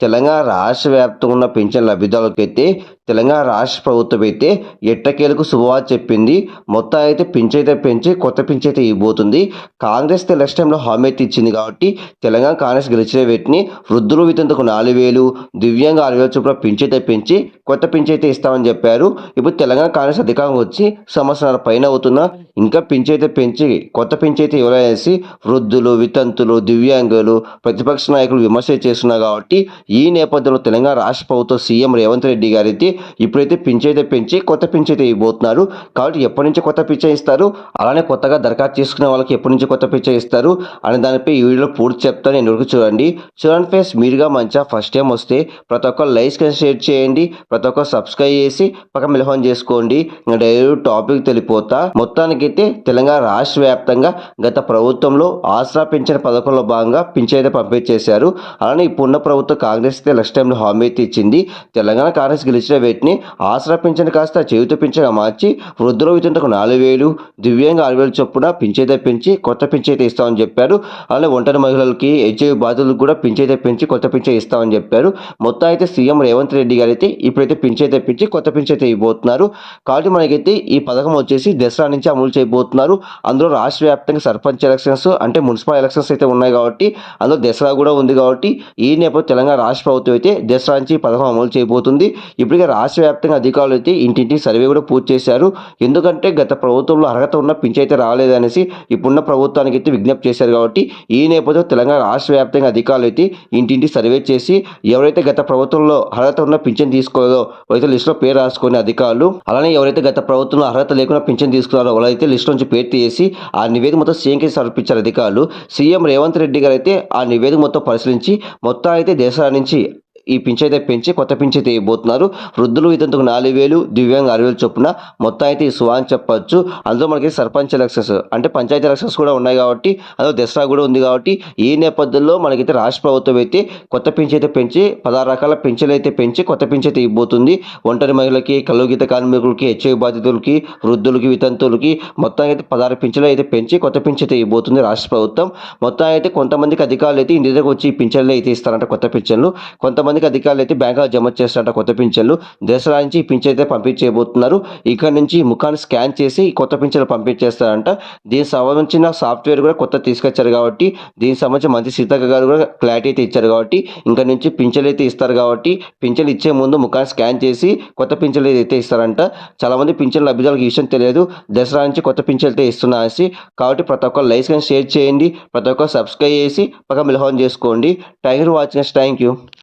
తెలంగాణ రాష్ట్ర వ్యాప్తంగా ఉన్న పింఛన్ లబ్ధిదారులకైతే తెలంగాణ రాష్ట్ర ప్రభుత్వం అయితే ఎట్టకేలకు శుభవార్త చెప్పింది. మొత్తం అయితే పింఛన్ అయితే పెంచి కొత్త పింఛన్ అయితే ఇవ్వబోతుంది. కాంగ్రెస్ నెక్స్ట్ టైంలో హామీ అయితే ఇచ్చింది కాబట్టి తెలంగాణ కాంగ్రెస్ గెలిచిన వీటిని వృద్ధులు వితంతకు నాలుగు వేలు దివ్యాంగ ఆరు వేల చొప్పున పింఛన్ అయితే పెంచి కొత్త పింఛన్ అయితే ఇస్తామని చెప్పారు. ఇప్పుడు తెలంగాణ కాంగ్రెస్ అధికారం వచ్చి సంవత్సరాల పైన అవుతున్నా ఇంకా పింఛన్ అయితే పెంచి కొత్త పింఛన్ అయితే ఇవ్వలేసి వృద్ధులు వితంతులు దివ్యాంగులు ప్రతిపక్ష నాయకులు విమర్శ చేస్తున్నారు కాబట్టి ఈ నేపథ్యంలో తెలంగాణ రాష్ట్ర ప్రభుత్వం సీఎం రేవంత్ రెడ్డి గారు అయితే ఇప్పుడైతే పింఛైతే పెంచి కొత్త పింఛైతే ఇవ్వబోతున్నారు. కాబట్టి ఎప్పటి నుంచి కొత్త పింఛన్ ఇస్తారు. అలానే కొత్తగా దరఖాస్తు చేసుకునే వాళ్ళకి ఎప్పటి నుంచి కొత్త పింఛన్ ఇస్తారు అనే దానిపై ఈ వీడియోలో పూర్తి చెప్తాను. నేను ఎందుకు చూడండి. చూడండి ఫేస్ మీరుగా మంచిగా ఫస్ట్ టైం వస్తే ప్రతి ఒక్క లైక్స్ షేర్ చేయండి. ప్రతి ఒక్క సబ్స్క్రైబ్ చేసి పక్క మిలహం చేసుకోండి. ఇంకా డైరెక్ట్ టాపిక్ తెలిపోతా. మొత్తానికైతే తెలంగాణ రాష్ట్ర వ్యాప్తంగా గత ప్రభుత్వంలో ఆసరా పెంచిన పథకంలో భాగంగా పింఛైతే పంపించేశారు అలానే ఇప్పుడున్న ప్రభుత్వం కాంగ్రెస్ అయితే నెక్స్ట్ టైంలో హామీ అయితే ఇచ్చింది. తెలంగాణ కాంగ్రెస్ గెలిచిన వీటిని ఆసరా పింఛన్ కాస్త చేయుత పింఛన్గా మార్చి వృద్ధుల వితంతకు నాలుగు వేలు దివ్యాంగ ఆరు వేలు చొప్పున పింఛైతే పెంచి కొత్త పింఛైతే ఇస్తామని చెప్పారు. అలానే ఒంటరి మహిళలకి హెచ్ఐవి బాధితులకు కూడా పింఛైతే పెంచి కొత్త పింఛన్ ఇస్తామని చెప్పారు. మొత్తం అయితే సీఎం రేవంత్ రెడ్డి గారు అయితే ఇప్పుడైతే పింఛైతే పెంచి కొత్త పింఛైతే ఇవ్వబోతున్నారు. కాబట్టి మనకైతే ఈ పథకం వచ్చేసి దసరా నుంచి అమలు చేయబోతున్నారు. అందులో రాష్ట్ర వ్యాప్తంగా సర్పంచ్ ఎలక్షన్స్ అంటే మున్సిపల్ ఎలక్షన్స్ అయితే ఉన్నాయి కాబట్టి అందులో దసరా కూడా ఉంది కాబట్టి ఈ నేపథ్యం తెలంగాణ రాష్ట్ర ప్రభుత్వం అయితే దసరా నుంచి పథకం అమలు చేయబోతుంది. ఇప్పటికే రాష్ట్ర వ్యాప్తంగా అధికారులు అయితే ఇంటింటి సర్వే కూడా పూర్తి చేశారు. ఎందుకంటే గత ప్రభుత్వంలో అర్హత ఉన్న పింఛ అయితే రాలేదనేసి ఇప్పుడున్న ప్రభుత్వానికి అయితే విజ్ఞప్తి చేశారు కాబట్టి ఈ నేపథ్యంలో తెలంగాణ రాష్ట్ర వ్యాప్తంగా అధికారులు అయితే ఇంటింటి సర్వే చేసి ఎవరైతే గత ప్రభుత్వంలో అర్హత ఉన్న పింఛన్ తీసుకోలేదో వాళ్ళైతే లిస్టులో పేరు రాసుకునే అధికారులు అలానే ఎవరైతే గత ప్రభుత్వంలో అర్హత లేకుండా పింఛన్ తీసుకున్నారో వాళ్ళైతే లిస్ట్ నుంచి పేరు తీసి ఆ నివేదిక మొత్తం సీఎంకి సమర్పించారు అధికారులు. సీఎం రేవంత్ రెడ్డి గారు అయితే ఆ నివేదిక మొత్తం పరిశీలించి మొత్తం అయితే దేశాన్ని నుంచి ఈ పింఛన్ అయితే పెంచి కొత్త పింఛన్ అయితే ఇవ్వబోతున్నారు. వృద్ధులు ఇతందుకు నాలుగు వేలు దివ్యాంగ ఆరు వేలు చొప్పున మొత్తం అయితే ఈ సువా అని చెప్పొచ్చు. అందులో మనకి సర్పంచ్ ఎలక్షన్స్ అంటే పంచాయతీ ఎలక్షన్స్ కూడా ఉన్నాయి కాబట్టి అందులో దసరా కూడా ఉంది కాబట్టి ఈ నేపథ్యంలో మనకైతే రాష్ట్ర ప్రభుత్వం అయితే కొత్త పింఛన్ అయితే పెంచి పదహారు రకాల పింఛన్లు అయితే పెంచి కొత్త పింఛన్ అయితే ఇవ్వబోతుంది. ఒంటరి మహిళలకి కలుగీత కార్మికులకి హెచ్ఐ బాధితులకి వృద్ధులకి వితంతులకి మొత్తం అయితే పదహారు పింఛన్లు అయితే పెంచి కొత్త పింఛన్ అయితే ఇవ్వబోతుంది రాష్ట్ర ప్రభుత్వం. మొత్తం అయితే కొంతమందికి అధికారులు అయితే ఇంటి దగ్గర వచ్చి ఈ పింఛన్లు అయితే ఇస్తారంట కొత్త పింఛన్లు. కొంతమందికి అధికారులు అయితే బ్యాంకులో జమ చేస్తారంట కొత్త పింఛన్లు దసరా నుంచి పింఛన్ అయితే పంపించేయబోతున్నారు ఇక్కడ నుంచి ముఖాన్ని స్కాన్ చేసి కొత్త పింఛన్లు పంపించేస్తారంట. దీనికి సంబంధించిన సాఫ్ట్వేర్ కూడా కొత్త తీసుకొచ్చారు కాబట్టి దీనికి సంబంధించి మంత్రి సీతక్క గారు కూడా క్లారిటీ అయితే ఇచ్చారు కాబట్టి ఇంకా నుంచి పింఛన్లు అయితే ఇస్తారు కాబట్టి పింఛన్లు ఇచ్చే ముందు ముఖాన్ని స్కాన్ చేసి కొత్త పింఛన్లు అయితే ఇస్తారంట. చాలామంది పింఛన్లు లబ్ధిదారులకు ఈ విషయం తెలియదు. దసరా నుంచి కొత్త పింఛన్లు అయితే ఇస్తున్నాసి కాబట్టి ప్రతి ఒక్క లైక్స్ కానీ షేర్ చేయండి ప్రతి ఒక్క సబ్స్క్రైబ్ చేసి పక్క మిలహోన్ చేసుకోండి. Tiger watch watching thank you